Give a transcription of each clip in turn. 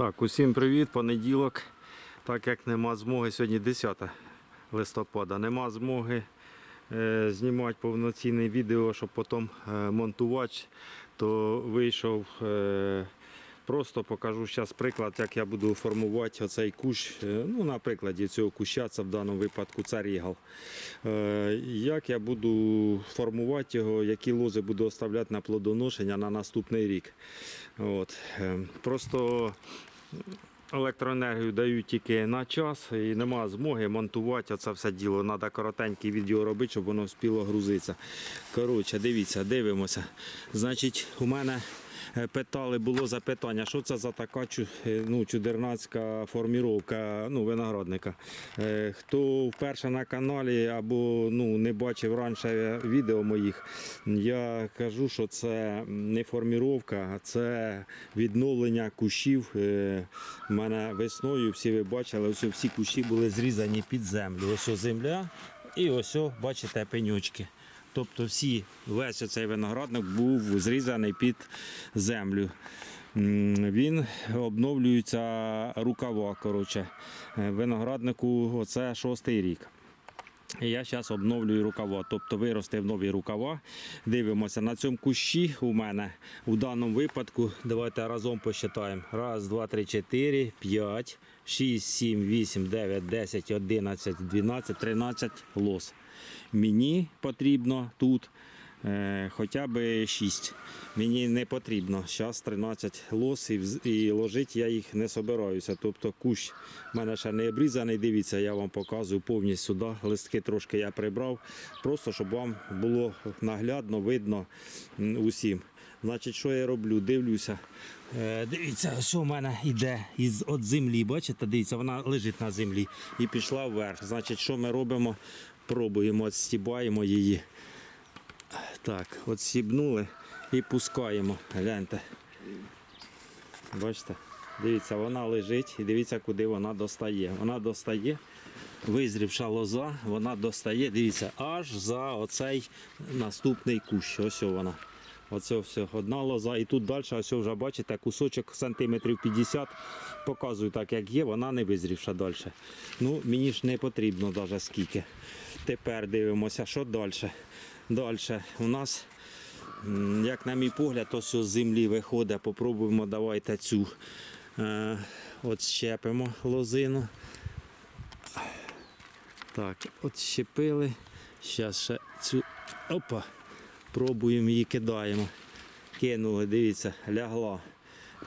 Так, усім привіт, понеділок. Так як нема змоги, сьогодні 10 листопада, нема змоги е, знімати повноцінне відео, щоб потім е, монтувати, то вийшов. Е, Просто покажу зараз приклад, як я буду формувати оцей кущ. Е, Ну, на прикладі цього куща, це в даному випадку це рігал. Е, Як я буду формувати його, які лози буду оставляти на плодоношення на наступний рік. От. е, Просто електроенергію дають тільки на час і нема змоги монтувати це все діло. Треба коротеньке відео робити, щоб воно вспіло грузитися. Коротше, дивіться, дивимося. Значить, у мене питали, було запитання, що це за така е, ну, чудернацька форміровка ну, виноградника. Е, Хто вперше на каналі або ну, не бачив раніше відео моїх, я кажу, що це не форміровка, а це відновлення кущів. Е, У мене весною, всі ви бачили, ось всі кущі були зрізані під землю. Ось земля і ось, бачите, пенючки. Тобто всі, весь цей виноградник був зрізаний під землю. Він обновлюється рукава. Коротше. Е, Винограднику оце шостий рік. Я зараз обновлюю рукава, тобто виростив нові рукава. Дивимося на цьому кущі у мене у даному випадку. Давайте разом посчитаємо. Раз, два, три, чотири, п'ять, шість, сім, вісім, дев'ять, десять, одинадцять, дванадцять, тринадцять лос. Мені потрібно тут е, хоча б 6. Мені не потрібно. Зараз 13 лос і, і ложити я їх не собираюся. Тобто кущ в мене ще не обрізаний. Дивіться, я вам показую повністю сюди. Листки трошки я прибрав, просто щоб вам було наглядно видно усім. Значить, що я роблю? Дивлюся. Е, дивіться, що в мене йде із от землі. Бачите, дивіться, вона лежить на землі і пішла вверх. Значить, що ми робимо? Пробуємо, відстібаємо її. Так, от сібнули і пускаємо. Гляньте. Бачите? Дивіться, вона лежить і дивіться, куди вона достає. Вона достає, визрівша лоза, вона достає, дивіться, аж за оцей наступний кущ. Ось вона. Оце все, одна лоза. І тут далі, ось вже бачите, кусочок сантиметрів 50. Показую так, як є, вона не визрівша далі. Ну, мені ж не потрібно навіть скільки. Тепер дивимося, що далі. Далі у нас, як на мій погляд, ось з землі виходить. Попробуємо давайте цю. Е, от щепимо лозину. Так, от щепили. Зараз ще цю. Опа. Пробуємо її кидаємо. Кинули, дивіться, лягла.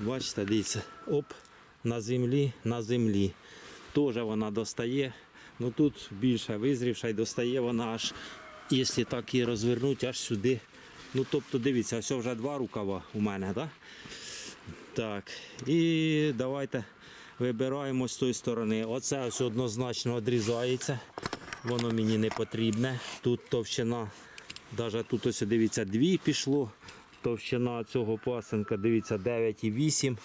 Бачите, дивіться, оп, на землі, на землі. Теж вона достає. Ну тут більше визрівша і достає вона аж, якщо так її розвернути, аж сюди. Ну тобто дивіться, ось вже два рукава у мене, так? Так, і давайте вибираємо з тої сторони. Оце ось однозначно відрізається. Воно мені не потрібне. Тут товщина, навіть тут ось дивіться, дві пішло. Товщина цього пасенка, дивіться, 9,8.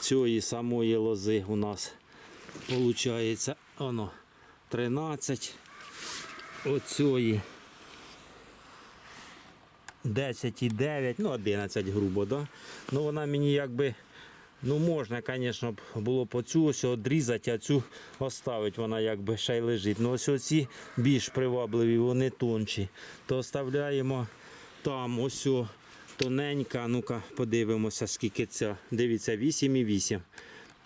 Цієї самої лози у нас виходить воно 13. Оцієї 10,9, ну 11 грубо, да? Ну вона мені якби, ну можна, звісно, було по цю ось відрізати, а цю оставити, вона якби ще й лежить. Ну ось оці більш привабливі, вони тонші. То оставляємо там ось тоненька, ну-ка подивимося, скільки ця. Дивіться, 8,8.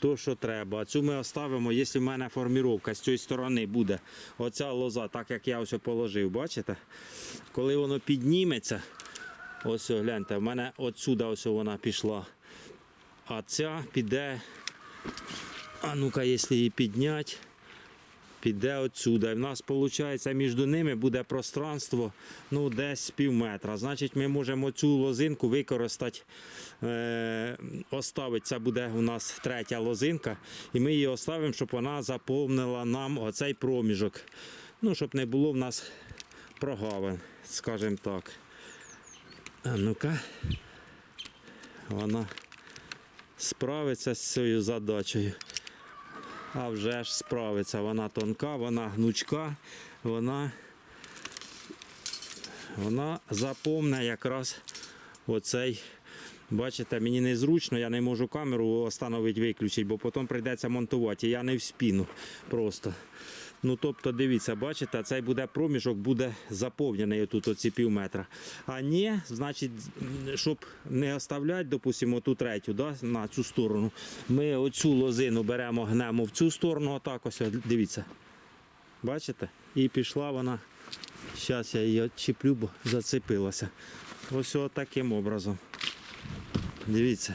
То, що треба. Цю ми оставимо, якщо в мене форміровка з цієї сторони буде. Оця лоза, так як я ось положив, бачите? Коли воно підніметься, ось гляньте, в мене отсюди ось вона пішла. А ця піде, а ну-ка, якщо її підняти, піде отсюди. І в нас виходить, між ними буде пространство ну, десь пів метра. Значить, ми можемо цю лозинку використати, е, оставити. Це буде у нас третя лозинка. І ми її оставимо, щоб вона заповнила нам оцей проміжок. Ну, щоб не було в нас прогавин, скажімо так. А ну-ка, вона справиться з цією задачею. А вже ж справиться. Вона тонка, вона гнучка, вона, вона заповне якраз оцей Бачите, мені незручно, я не можу камеру встановити, виключити, бо потім прийдеться монтувати. Я не в спіну просто. Ну, тобто, дивіться, бачите, цей буде проміжок буде заповнений тут оці пів метра. А ні, значить, щоб не оставляти, допустимо, ту третю да, на цю сторону, ми оцю лозину беремо, гнемо в цю сторону, отак ось, дивіться. Бачите? І пішла вона. Зараз я її відчіплю, бо зацепилася. Ось таким образом. Дивіться.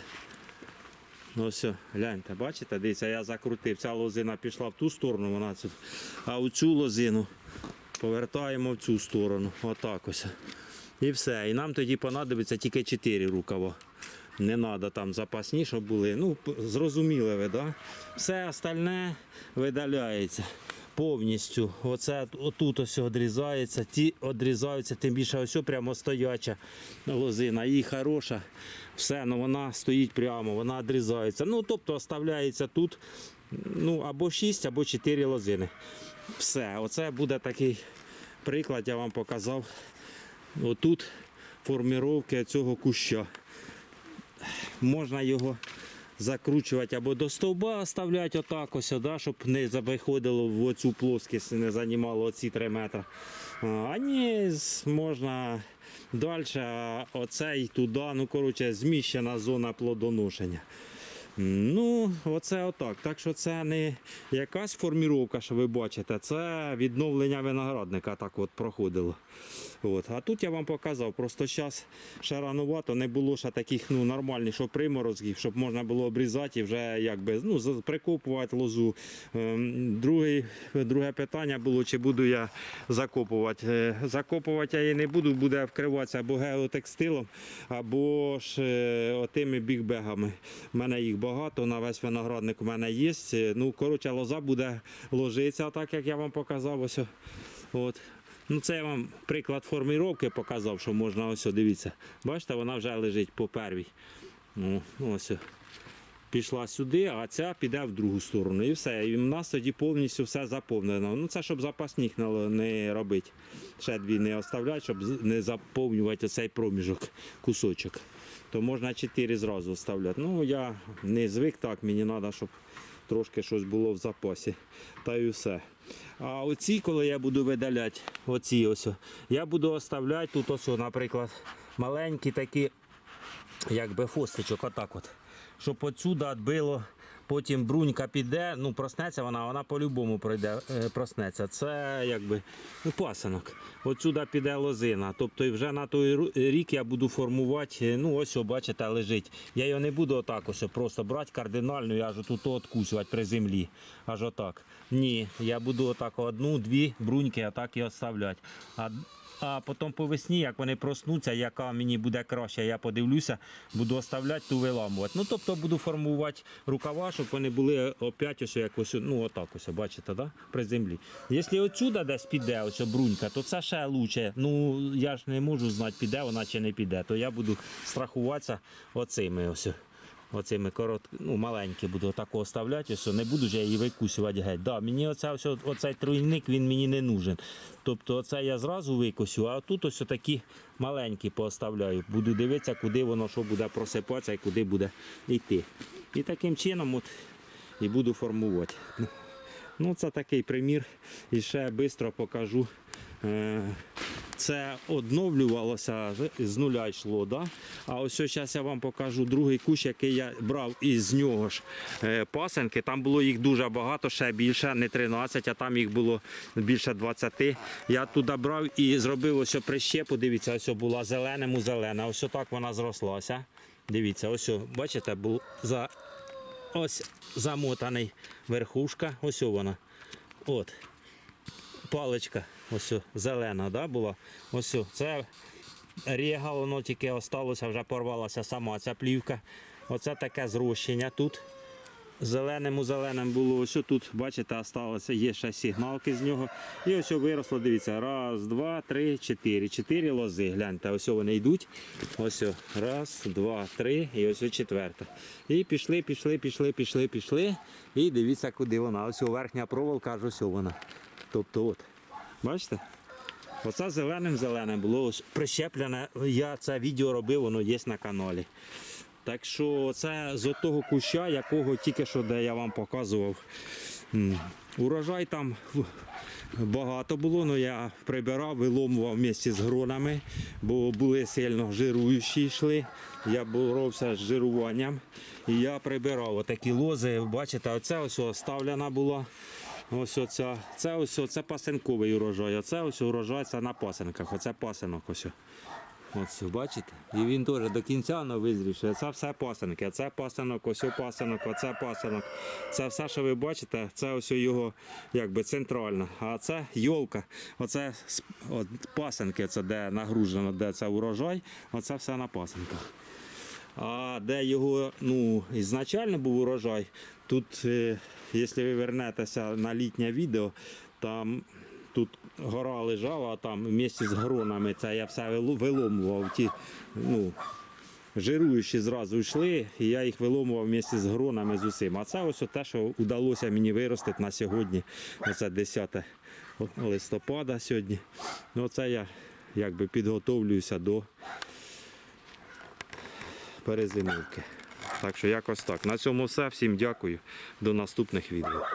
Ну ось, гляньте, бачите, дивіться, я закрутив. Ця лозина пішла в ту сторону, вона тут. А оцю лозину повертаємо в цю сторону. Отак ось. І все. І нам тоді понадобиться тільки 4 рукава. Не треба там запасні, щоб були. Ну, зрозуміли ви, да? Все остальне видаляється повністю. Оце отут ось відрізається, ті відрізаються, тим більше ось прямо стояча лозина. І хороша. Все, ну вона стоїть прямо, вона відрізається. Ну, тобто оставляється тут ну, або 6, або 4 лозини. Все, оце буде такий приклад, я вам показав. Отут форміровки цього куща. Можна його закручувати або до стовба оставляти отак ось, да, щоб не виходило в оцю плоскість, не займало оці 3 метри. А ні, можна далі, оцей туди, ну коротше, зміщена зона плодоношення. Ну, оце отак. Так що це не якась форміровка, що ви бачите, це відновлення виноградника так от проходило. От. А тут я вам показав, просто зараз ще ранувато, не було ще таких ну, нормальних, що приморозків, щоб можна було обрізати і вже якби ну, прикопувати лозу. Ем, Другий, друге питання було, чи буду я закопувати. Е, Закопувати я її не буду, буде вкриватися або геотекстилом, або ж е, отими бігбегами. У мене їх багато, на весь виноградник у мене є. Ну, коротше, лоза буде ложитися, так як я вам показав. Ось. От. Ну, це я вам приклад форміровки показав, що можна ось, дивіться. Бачите, вона вже лежить по первій. Ну, ось. Пішла сюди, а ця піде в другу сторону. І все. І в нас тоді повністю все заповнено. Ну це щоб запасних не, не робити. Ще дві не оставляти, щоб не заповнювати цей проміжок, кусочок. То можна 4 зразу вставляти. Ну я не звик так, мені треба, щоб трошки щось було в запасі. Та й все. А оці, коли я буду видаляти, оці ось, я буду оставляти тут ось, наприклад, маленькі такі якби фостичок, отак от. Щоб отсюди відбило, потім брунька піде, ну проснеться вона, вона по-любому пройде, е, проснеться. Це якби ну, пасинок. Отсюда піде лозина. Тобто вже на той рік я буду формувати, е, ну ось, о, бачите, лежить. Я його не буду отак ось просто брати кардинально і аж тут откусувати при землі. Аж отак. Ні, я буду отак одну-дві бруньки отак і оставляти. А потім по весні, як вони проснуться, яка мені буде краще, я подивлюся, буду оставляти ту виламувати. Ну тобто буду формувати рукава, щоб вони були опять ось якось, ну отак ось, бачите, да? при землі. Якщо отсюди десь піде ось брунька, то це ще краще. Ну я ж не можу знати, піде вона чи не піде, то я буду страхуватися оцими ось. Оцими корот, ну, маленькі буду отако оставляти, ось, не буду ж я її викусувати геть. Да, мені оце, ось, оцей тройник він мені не нужен. Тобто оце я зразу викосю, а тут ось такі маленькі поставляю. Буду дивитися, куди воно що буде просипатися і куди буде йти. І таким чином от і буду формувати. Ну, це такий примір. І ще швидко покажу. Е, Це одновлювалося, з- нуля йшло. Да? А ось зараз я вам покажу другий кущ, який я брав із нього ж е, пасенки. Там було їх дуже багато, ще більше, не 13, а там їх було більше 20. Я туди брав і зробив ось прищепу. Дивіться, ось була зеленому зелена. Ось так вона зрослася. Дивіться, ось, бачите, був за ось замотаний верхушка, ось вона. От. Паличка, ось зелена, да, була. Ось це рега, воно тільки осталося, вже порвалася сама ця плівка. Оце таке зрощення тут. Зеленим у зеленим було ось тут, бачите, осталося, є ще сигналки з нього. І ось виросло, дивіться, раз, два, три, чотири. Чотири лози. Гляньте, ось вони йдуть. Ось раз, два, три і ось четверта. І пішли, пішли, пішли, пішли, пішли. І дивіться, куди вона. Ось верхня проволока, аж ось вона. Тобто от. Бачите? Оце зеленим зеленим було прищеплене. Я це відео робив, воно є на каналі. Так що це з того куща, якого тільки що де я вам показував. Урожай там багато було, але я прибирав, виломував місці з гронами, бо були сильно жируючі йшли. Я боровся з жируванням. І я прибирав отакі лози. Бачите, оце ось оставлена була. Ось оця. Це ось це пасинковий урожай. Оце ось урожай це на пасинках. Оце пасинок ось. Ось, бачите? І він теж до кінця не визрівши. Це все пасинки. Це пасинок, ось пасинок, оце пасинок. Це все, що ви бачите, це ось його якби центральна. А це йолка. Оце от, пасинки, це де нагружено, де це урожай. Оце все на пасинках. А де його ну, ізначально був урожай, тут, е, якщо ви вернетеся на літнє відео, там тут гора лежала, а там вместе з гронами це я все виломував. Ті, ну, жируючі зразу йшли, і я їх виломував вместе з гронами з усім. А це ось те, що вдалося мені виростити на сьогодні. Оце 10 листопада сьогодні. Ну, це я якби підготовлююся до перезимовки. Так що якось так. На цьому все. Всім дякую. До наступних відео.